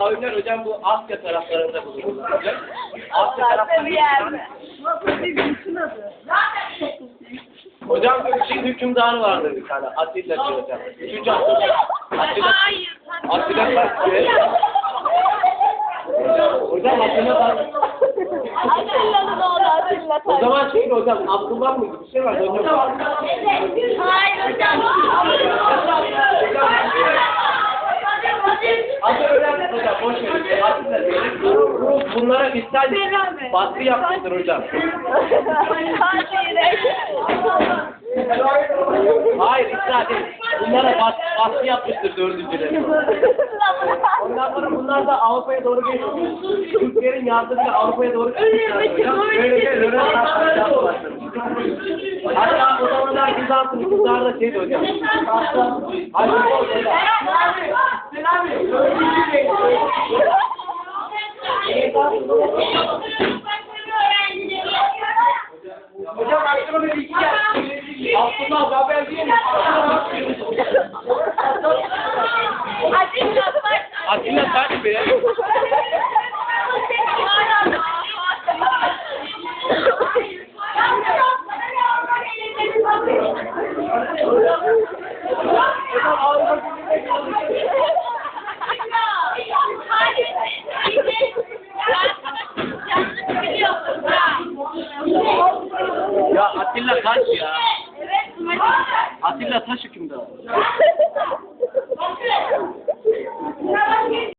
Kavimler hocam bu Asya taraflarında bulunuyorlar hocam. Asya taraflarında. bir yerde. Hocam bir Çin hükümdarı vardı bir tane. Atilla diyor hocam. Üçüncü Atilla. Atilla. Hayır. Atilla diyor? Hocam Atilla kaç? Atilla'nın oğlu Atilla O zaman şeydi hocam Abdullah mıydı? Bir şey var hocam. Hayır hocam. Atilla öğrendik hocam. Boş verin. Bu bunlara misal baskı yapmıştır hocam. Hayır ısrar değil. Bunlara bas, baskı yapmıştır dördüncüleri. Ondan sonra bunlar da Avrupa'ya doğru geçiyor. Türklerin yardımıyla Avrupa'ya doğru geçiyor. Rönesans yaptılar. Hatta o zamanlar Bizans'ın hükümdarı da şeydi hocam. Hadi hocam. Hocam aklıma bir bilgi geldi. Abdullah Babel değil mi? Atilla kaç be? Hocam Atilla Taş ya. Evet. Atilla Taş hükümdar.